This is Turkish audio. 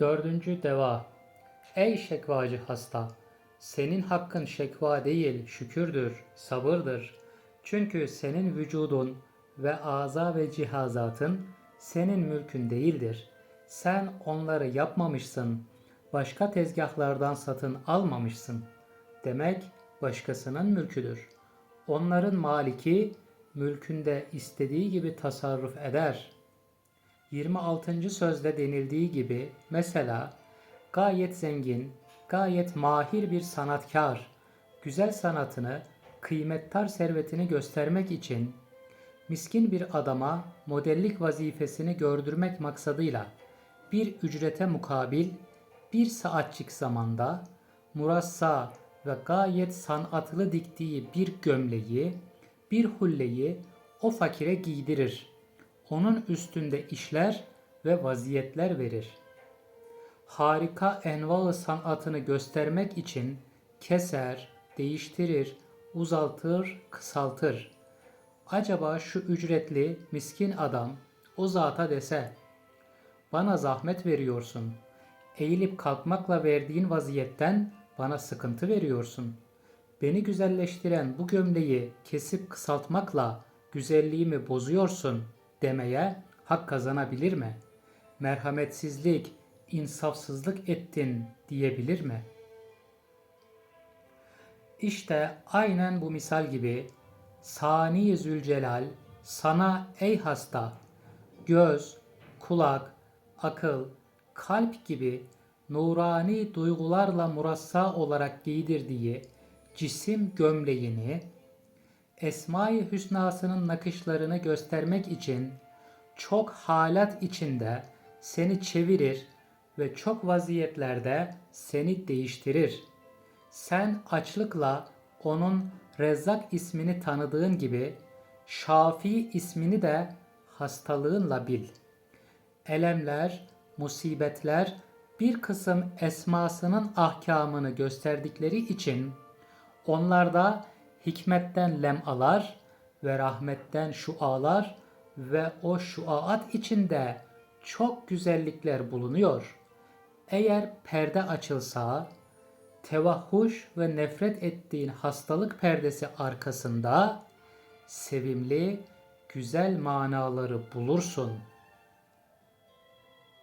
Dördüncü deva. Ey şekvacı hasta! Senin hakkın şekva değil, şükürdür, sabırdır. Çünkü senin vücudun ve aza ve cihazatın senin mülkün değildir. Sen onları yapmamışsın, başka tezgahlardan satın almamışsın. Demek başkasının mülküdür. Onların maliki mülkünde istediği gibi tasarruf eder.'' 26. sözde denildiği gibi mesela gayet zengin, gayet mahir bir sanatkar, güzel sanatını, kıymettar servetini göstermek için miskin bir adama modellik vazifesini gördürmek maksadıyla bir ücrete mukabil bir saatçik zamanda murassa ve gayet sanatlı diktiği bir gömleği, bir hulleyi o fakire giydirir.'' Onun üstünde işler ve vaziyetler verir. Harika enva sanatını göstermek için keser, değiştirir, uzaltır, kısaltır. Acaba şu ücretli miskin adam o zata dese, bana zahmet veriyorsun, eğilip kalkmakla verdiğin vaziyetten bana sıkıntı veriyorsun. Beni güzelleştiren bu gömleği kesip kısaltmakla güzelliğimi bozuyorsun.'' Demeye hak kazanabilir mi? Merhametsizlik, insafsızlık ettin diyebilir mi? İşte aynen bu misal gibi Sani Zülcelal sana ey hasta göz, kulak, akıl, kalp gibi nurani duygularla murassa olarak giydirdiği cisim gömleğini Esma-i Hüsna'sının nakışlarını göstermek için çok halat içinde seni çevirir ve çok vaziyetlerde seni değiştirir. Sen açlıkla onun Rezzak ismini tanıdığın gibi Şafi ismini de hastalığınla bil. Elemler, musibetler bir kısım esmasının ahkamını gösterdikleri için onlarda hikmetten lemalar ve rahmetten şualar ve o şuaat içinde çok güzellikler bulunuyor. Eğer perde açılsa, tevahhuş ve nefret ettiğin hastalık perdesi arkasında sevimli, güzel manaları bulursun.''